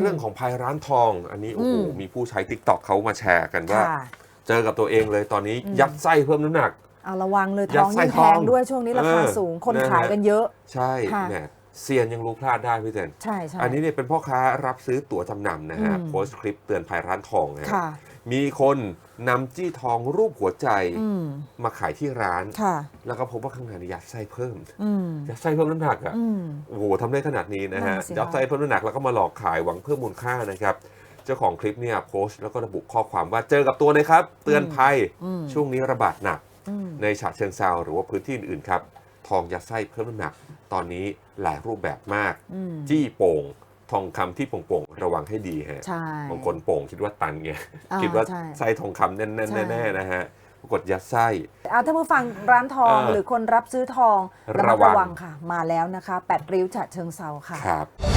เรื่องของภัยร้านทอง อันนี้โอ้โหอืมมีผู้ใช้ t ิ k t o k เขามาแชร์กันว่าค่ะเจอกับตัวเองเลยตอนนี้อืมยัดไส้เพิ่มน้ำหนักเอาระวังเลยยัทดองไส้ยิ่งทแพองงด้วยช่วงนี้ราคาเออสูงคนนะฮะขายกันเยอะ ใช่ค่ะแหมเซียนยังรู้พลาดได้พี่เจนใช่ใช่อันนี้เนี่ยเป็นพ่อค้ารับซื้อตั๋วจำนำนะฮะอืมโพสต์คลิปเตือนภัยร้านทองนะฮะค่ะ มีคนนำจี้ทองรูปหัวใจอืมมาขายที่ร้านค่ะแล้วก็พบว่าข้างในเนี่ยยัดไส้เพิ่มอืมยัดไส้เพิ่มน้ำหนักอะอืมโอ้โหทำได้ขนาดนี้นะฮะนั่นสิคะยัดไส้เพิ่มน้ำหนักแล้วก็มาหลอกขายหวังเพิ่มมูลค่านะครับเจ้าของคลิปเนี่ยโพสต์แล้วก็ระบุข้อความว่าเจอกับตัวเลยครับ เตือนภัยอืมช่วงนี้ระบาดหนักอืมในฉะเชิงเซาหรือว่าพื้นที่อื่นๆครับ ทองยัดไส้เพิ่มน้ำหนัก ตอนนี้หลายรูปแบบมากอืมจี้โป่ง ทองคำที่โป่งๆระวังให้ดีฮะใช่บางคนโป่งคิดว่าตันไงอ่าคิดว่าใช่ไส้ทองคำแน่นใช่ๆแน่ๆนะฮะปรากฏยัดไส้เอาถ้าผู้ฟังร้านทองเออหรือคนรับซื้อทองระระวัมัดงระวังค่ะ มาแล้วนะคะ แปดริ้วฉะเชิงเซาค่ะครับ